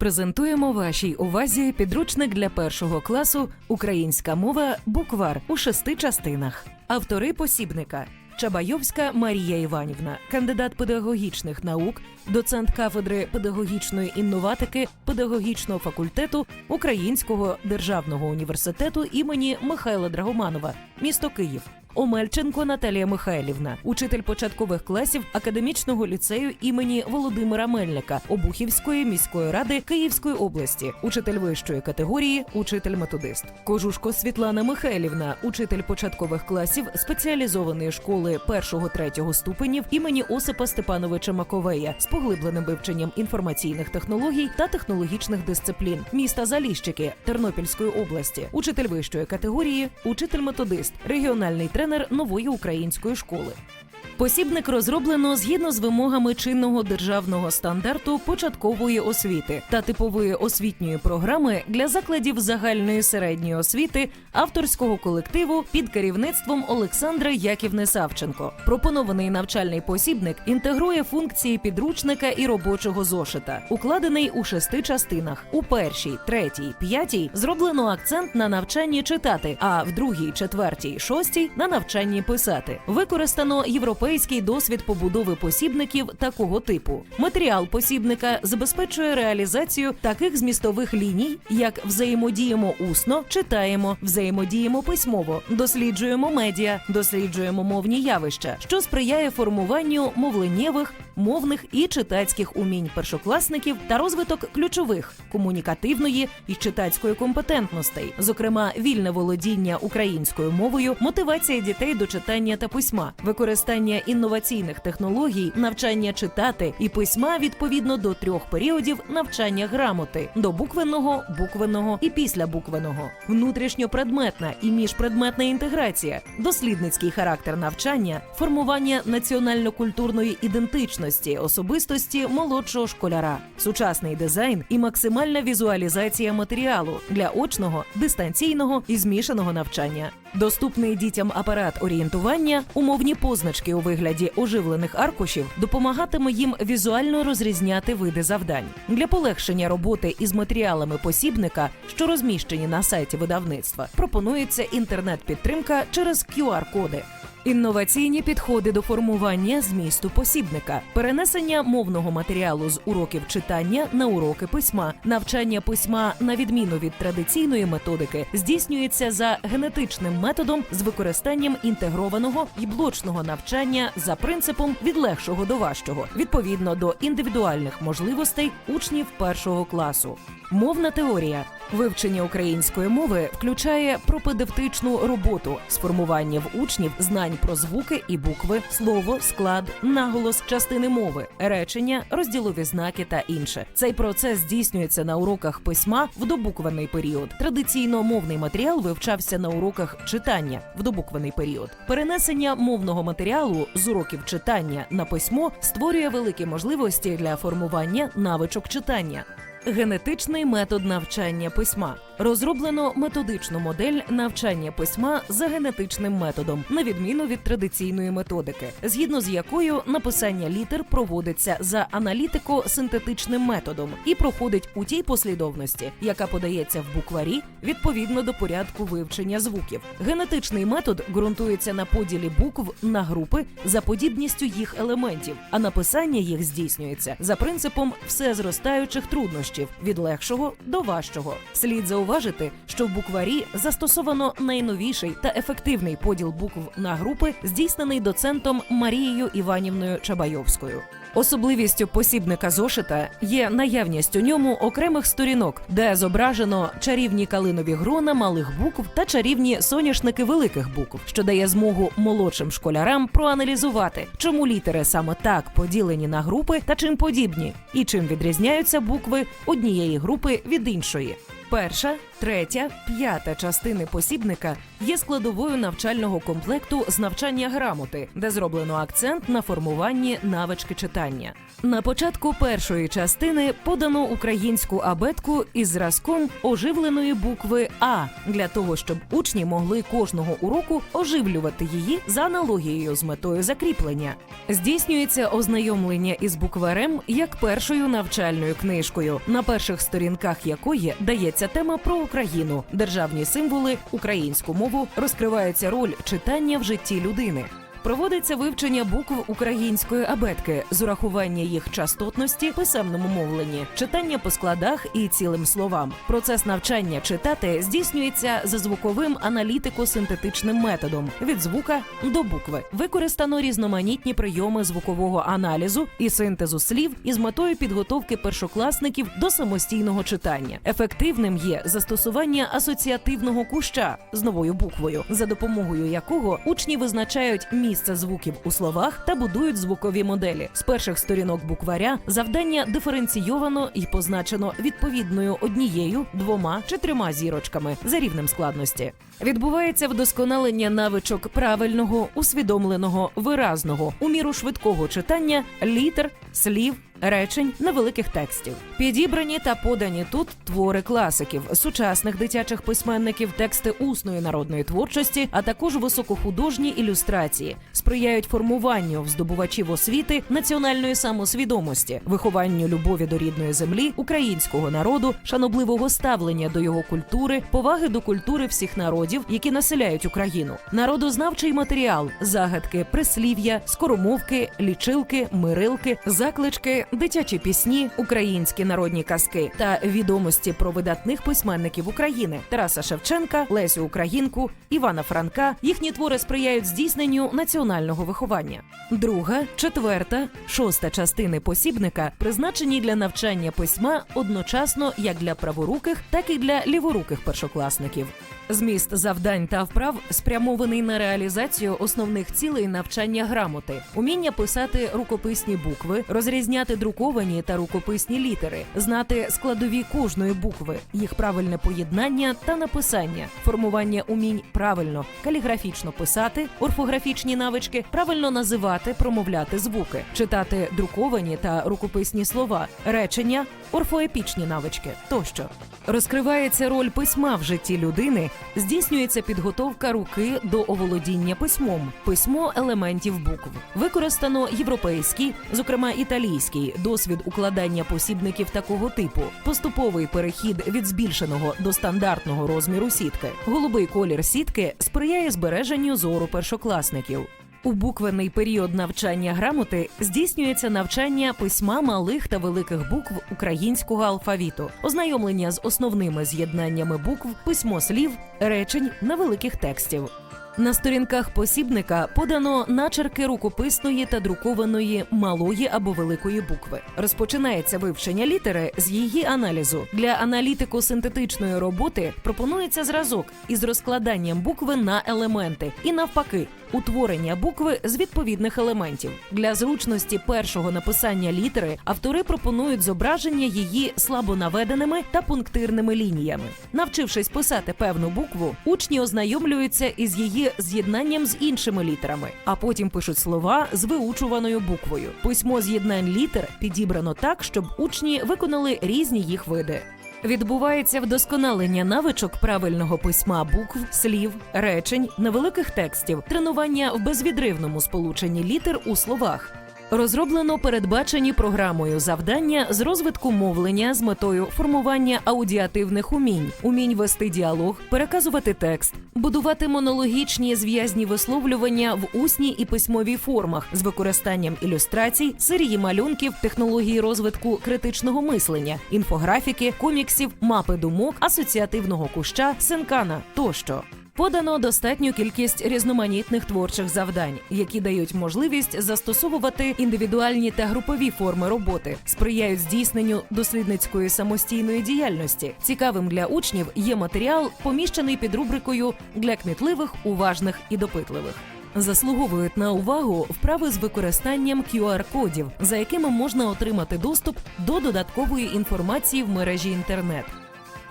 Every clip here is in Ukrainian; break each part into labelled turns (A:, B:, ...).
A: Презентуємо вашій увазі підручник для першого класу Українська мова буквар у шести частинах. Автори посібника Чабайовська Марія Іванівна, кандидат педагогічних наук, доцент кафедри педагогічної інноватики педагогічного факультету Українського державного університету імені Михайла Драгоманова, місто Київ. Омельченко Наталія Михайлівна, учитель початкових класів академічного ліцею імені Володимира Мельника Обухівської міської ради Київської області, учитель вищої категорії, учитель-методист. Кожушко Світлана Михайлівна, учитель початкових класів спеціалізованої школи 1-3 ступенів імені Осипа Степановича Маковея з поглибленим вивченням інформаційних технологій та технологічних дисциплін міста Заліщики Тернопільської області, учитель вищої категорії, учитель-методист, регіональний тренер нової української школи. Посібник розроблено згідно з вимогами чинного державного стандарту початкової освіти та типової освітньої програми для закладів загальної середньої освіти авторського колективу під керівництвом Олександра Яківни Савченко. Пропонований навчальний посібник інтегрує функції підручника і робочого зошита, укладений у шести частинах. У першій, третій, п'ятій зроблено акцент на навчанні читати, а в другій, четвертій, шостій на навчанні писати. Використано європейський досвід побудови посібників такого типу. Матеріал посібника забезпечує реалізацію таких змістових ліній, як взаємодіємо усно, читаємо, взаємодіємо письмово, досліджуємо медіа, досліджуємо мовні явища, що сприяє формуванню мовленнєвих, мовних і читацьких умінь першокласників та розвиток ключових комунікативної і читацької компетентностей, зокрема вільне володіння українською мовою, мотивація дітей до читання та письма, використання інноваційних технологій, навчання читати і письма відповідно до трьох періодів навчання грамоти до буквенного, буквенного і післябуквеного, внутрішньопредметна і міжпредметна інтеграція, дослідницький характер навчання, формування національно-культурної ідентичності особистості молодшого школяра, сучасний дизайн і максимальна візуалізація матеріалу для очного, дистанційного і змішаного навчання. Доступний дітям апарат орієнтування, умовні позначки у вигляді оживлених аркушів допомагатиме їм візуально розрізняти види завдань. Для полегшення роботи із матеріалами посібника, що розміщені на сайті видавництва, пропонується інтернет-підтримка через QR-коди. Інноваційні підходи до формування змісту посібника, перенесення мовного матеріалу з уроків читання на уроки письма, навчання письма на відміну від традиційної методики здійснюється за генетичним методом з використанням інтегрованого і блочного навчання за принципом від легшого до важчого, відповідно до індивідуальних можливостей учнів першого класу. Мовна теорія вивчення української мови включає пропедевтичну роботу з формування в учнів знань про звуки і букви, слово, склад, наголос, частини мови, речення, розділові знаки та інше. Цей процес здійснюється на уроках письма в добуквений період. Традиційно мовний матеріал вивчався на уроках читання в добуквений період. Перенесення мовного матеріалу з уроків читання на письмо створює великі можливості для формування навичок читання. Генетичний метод навчання письма розроблено методичну модель навчання письма за генетичним методом, на відміну від традиційної методики, згідно з якою написання літер проводиться за аналітико-синтетичним методом і проходить у тій послідовності, яка подається в букварі відповідно до порядку вивчення звуків. Генетичний метод ґрунтується на поділі букв на групи за подібністю їх елементів, а написання їх здійснюється за принципом всезростаючих труднощів від легшого до важчого. Слід зауважити, що в букварі застосовано найновіший та ефективний поділ букв на групи, здійснений доцентом Марією Іванівною Чабайовською. Особливістю посібника зошита є наявність у ньому окремих сторінок, де зображено чарівні калинові грона малих букв та чарівні соняшники великих букв, що дає змогу молодшим школярам проаналізувати, чому літери саме так поділені на групи та чим подібні, і чим відрізняються букви однієї групи від іншої. Перша, третя, п'ята частини посібника є складовою навчального комплекту з навчання грамоти, де зроблено акцент на формуванні навички читання. На початку першої частини подано українську абетку із зразком оживленої букви А для того, щоб учні могли кожного уроку оживлювати її за аналогією з метою закріплення. Здійснюється ознайомлення із букварем як першою навчальною книжкою, на перших сторінках якої дається тема про Україну, державні символи, українську мову, розкривається роль читання в житті людини. Проводиться вивчення букв української абетки з урахування їх частотності, писемному мовленні, читання по складах і цілим словам. Процес навчання читати здійснюється за звуковим аналітико-синтетичним методом від звука до букви. Використано різноманітні прийоми звукового аналізу і синтезу слів із метою підготовки першокласників до самостійного читання. Ефективним є застосування асоціативного куща з новою буквою, за допомогою якого учні визначають місце звуків у словах та будують звукові моделі. З перших сторінок букваря завдання диференційовано і позначено відповідною однією, двома чи трьома зірочками за рівнем складності. Відбувається вдосконалення навичок правильного, усвідомленого, виразного у міру швидкого читання літер, слів. Речень невеликих текстів. Підібрані та подані тут твори класиків, сучасних дитячих письменників, тексти усної народної творчості, а також високохудожні ілюстрації, сприяють формуванню в здобувачів освіти національної самосвідомості, вихованню любові до рідної землі, українського народу, шанобливого ставлення до його культури, поваги до культури всіх народів, які населяють Україну, народознавчий матеріал, загадки, прислів'я, скоромовки, лічилки, мирилки, заклички, дитячі пісні, українські народні казки та відомості про видатних письменників України Тараса Шевченка, Лесю Українку, Івана Франка. Їхні твори сприяють здійсненню національного виховання. Друга, четверта, шоста частини посібника призначені для навчання письма одночасно як для праворуких, так і для ліворуких першокласників. Зміст завдань та вправ спрямований на реалізацію основних цілей навчання грамоти, уміння писати рукописні букви, розрізняти друковані та рукописні літери, знати складові кожної букви, їх правильне поєднання та написання, формування умінь правильно каліграфічно писати, орфографічні навички, правильно називати, промовляти звуки, читати друковані та рукописні слова, речення, орфоепічні навички тощо. Розкривається роль письма в житті людини, здійснюється підготовка руки до оволодіння письмом, письмо елементів букв. Використано європейський, зокрема італійський, досвід укладання посібників такого типу, поступовий перехід від збільшеного до стандартного розміру сітки. Голубий колір сітки сприяє збереженню зору першокласників. У буквений період навчання грамоти здійснюється навчання письма малих та великих букв українського алфавіту, ознайомлення з основними з'єднаннями букв, письмо слів, речень невеликих текстів. На сторінках посібника подано начерки рукописної та друкованої малої або великої букви. Розпочинається вивчення літери з її аналізу. Для аналітико-синтетичної роботи пропонується зразок із розкладанням букви на елементи і навпаки. Утворення букви з відповідних елементів для зручності першого написання літери автори пропонують зображення її слабонаведеними та пунктирними лініями. Навчившись писати певну букву, учні ознайомлюються із її з'єднанням з іншими літерами, а потім пишуть слова з виучуваною буквою. Письмо з'єднань літер підібрано так, щоб учні виконали різні їх види. Відбувається вдосконалення навичок правильного письма букв, слів, речень, невеликих текстів, тренування в безвідривному сполученні літер у словах. Розроблено передбачені програмою завдання з розвитку мовлення з метою формування аудіативних умінь, умінь вести діалог, переказувати текст, будувати монологічні зв'язні висловлювання в усній і письмовій формах з використанням ілюстрацій, серії малюнків, технології розвитку критичного мислення, інфографіки, коміксів, мапи думок, асоціативного куща, синкана тощо. Подано достатню кількість різноманітних творчих завдань, які дають можливість застосовувати індивідуальні та групові форми роботи, сприяють здійсненню дослідницької самостійної діяльності. Цікавим для учнів є матеріал, поміщений під рубрикою для кмітливих, уважних і допитливих. Заслуговують на увагу вправи з використанням QR-кодів, за якими можна отримати доступ до додаткової інформації в мережі інтернет.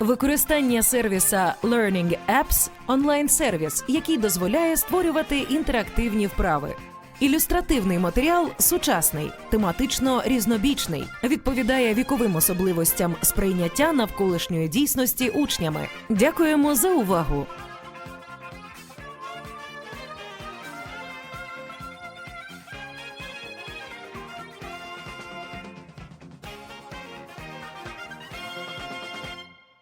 A: Використання сервіса Learning Apps – онлайн-сервіс, який дозволяє створювати інтерактивні вправи. Ілюстративний матеріал сучасний, тематично різнобічний, відповідає віковим особливостям сприйняття навколишньої дійсності учнями. Дякуємо за увагу!